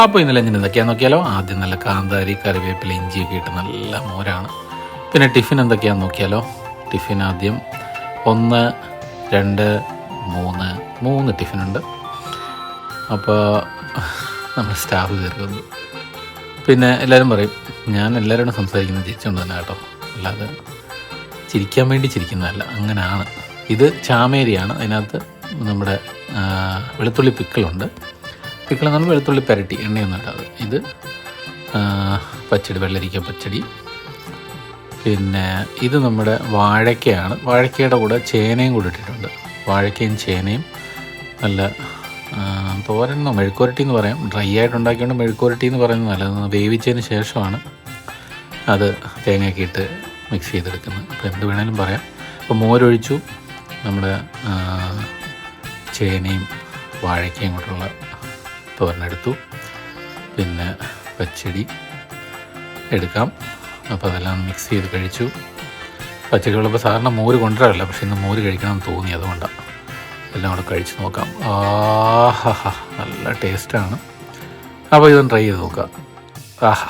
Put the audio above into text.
അപ്പോൾ ഇന്നലെ ഞാൻ എന്തൊക്കെയാണെന്ന് നോക്കിയാലോ? ആദ്യം നല്ല കാന്താരി കറിവേപ്പില ഇഞ്ചിയൊക്കെ ഇട്ട് നല്ല മോരാണ്. പിന്നെ ടിഫിൻ എന്തൊക്കെയാണെന്ന് നോക്കിയാലോ? ടിഫിൻ ആദ്യം ഒന്ന് രണ്ട് മൂന്ന്. മൂന്ന് ടിഫിനുണ്ട്. അപ്പോൾ നമ്മൾ സ്റ്റാഫ് തീർക്കുന്നു പിന്നെ എല്ലാവരും പറയും ഞാൻ എല്ലാവരോടും സംസാരിക്കുന്നത് ചിരിച്ചുകൊണ്ട് തന്നെ കേട്ടോ. അല്ലാതെ ചിരിക്കാൻ വേണ്ടി ചിരിക്കുന്നതല്ല. അങ്ങനെയാണ് ഇത് ചാമേരിയാണ്. അതിനകത്ത് നമ്മുടെ വെളുത്തുള്ളി പിക്കിളുണ്ട്. പിക്കിൾ നമ്മൾ വെളുത്തുള്ളി പെരട്ടി എണ്ണയൊന്നും ഇടാതെ. ഇത് പച്ചടി വെള്ളരിക്ക പച്ചടി. പിന്നെ ഇത് നമ്മുടെ വാഴക്കയാണ് വാഴക്കയുടെ കൂടെ ചേനയും കൂടെ ഇട്ടിട്ടുണ്ട്. വാഴയ്ക്കയും ചേനയും നല്ല ആ, തോരനോ മെഴുക്കുരട്ടി എന്ന് പറയാം. ഡ്രൈ ആയിട്ട് ഉണ്ടാക്കിയോണ്ട് മെഴുക്കുരട്ടി എന്ന് പറയുന്നത് നല്ലത്. വേവിച്ചതിന് ശേഷമാണ് അത് തേങ്ങയൊക്കെ ഇട്ട് മിക്സ് ചെയ്തെടുക്കുന്നത്. അപ്പോൾ എന്ത് വേണേലും പറയാം. അപ്പോൾ മോരൊഴിച്ചു. നമ്മുടെ ചേനയും വാഴയ്ക്കയും കൊണ്ടുള്ള തോരനെടുത്തു പിന്നെ പച്ചടി എടുക്കാം. അപ്പോൾ അതെല്ലാം മിക്സ് ചെയ്ത് കഴിച്ചു. പച്ചടി ഉള്ളപ്പോൾ സാധാരണ മോര് കൊണ്ടുവരാറില്ല. പക്ഷേ ഇന്ന് മോര് കഴിക്കണം എന്ന് തോന്നി. അതുകൊണ്ടാണ് എല്ലാം കൂടെ കഴിച്ച് നോക്കാം. ആഹാ നല്ല ടേസ്റ്റാണ് അപ്പോൾ ഇതൊന്ന് ട്രൈ ചെയ്ത് നോക്കാം. ആഹാ.